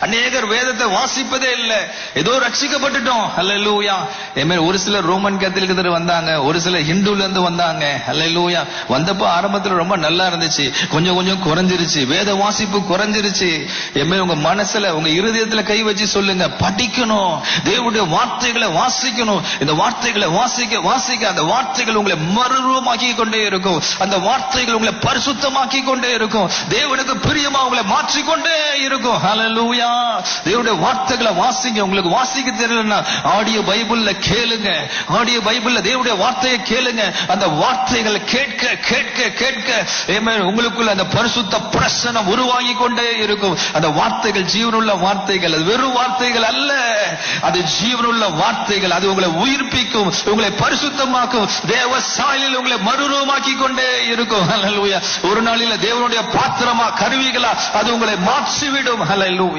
அநேகர் வேதத்தை வாசிப்பதே இல்ல. ஏதோ ரட்சிக்கப்பட்டுட்டோம். அல்லேலூயா மாதிரி ஒரு சிலர் ரோமன் கேத்தலிக்கு வந்தாங்க. ஒரு சிலர் ஹிந்துல இருந்து வந்தாங்க. அல்ல லூயா வந்தப்போ ஆரம்பத்துல ரொம்ப நல்லா இருந்துச்சு. கொஞ்சம் கொஞ்சம் குறைஞ்சிருச்சு. வேத வாசிப்பு குறைஞ்சிருச்சு. எமே உங்க மனசுல உங்க இருதயத்துல கை வச்சு சொல்லுங்க. படிக்கணும். தேவனுடைய வார்த்தைகளை வாசிக்கணும். இந்த வார்த்தைகளை வாசிக்க வாசிக்க அந்த வார்த்தைகள் உங்களை மறுரூபமாக்கி கொண்டே இருக்கும். அந்த வார்த்தைகள் உங்களை பரிசுத்தமாக்கி கொண்டே இருக்கும். தேவனுக்கு பிரியமா உங்களை மாற்றிக்கொண்டே இருக்கும். ஹalleluya தேவனுடைய வார்த்தைகளை வாசிங்க. உங்களுக்கு வாசிக்க தெரியலன்னா ஆடியோ பைபிள்ல கேளுங்க. ஆடியோ பைபிள்ல தேவனுடைய வார்த்தையை கேளுங்க. அந்த வார்த்தைகளை கேட்க கேட்க கேட்க உங்களுக்குள்ள அந்த பரிசுத்த பிரசனம் உருவாகி கொண்டே இருக்கும். அந்த வார்த்தைகள் ஜீவனுள்ள வார்த்தைகள். அது வெறும் வார்த்தைகள் அல்ல. அது ஜீவனுள்ள வார்த்தைகள். அது உங்களை உயிர்ப்பிக்கும் உங்களை பரிசுத்தமாக்கும். தேவ சாயலில் உங்களை மறுரூபமாக்கி கொண்டே இருக்கும். ஒரு நாளில தேவனுடைய பாத்திரமா கருவிகளா அது உங்களை மாற்றிவிடும். ஹalleluya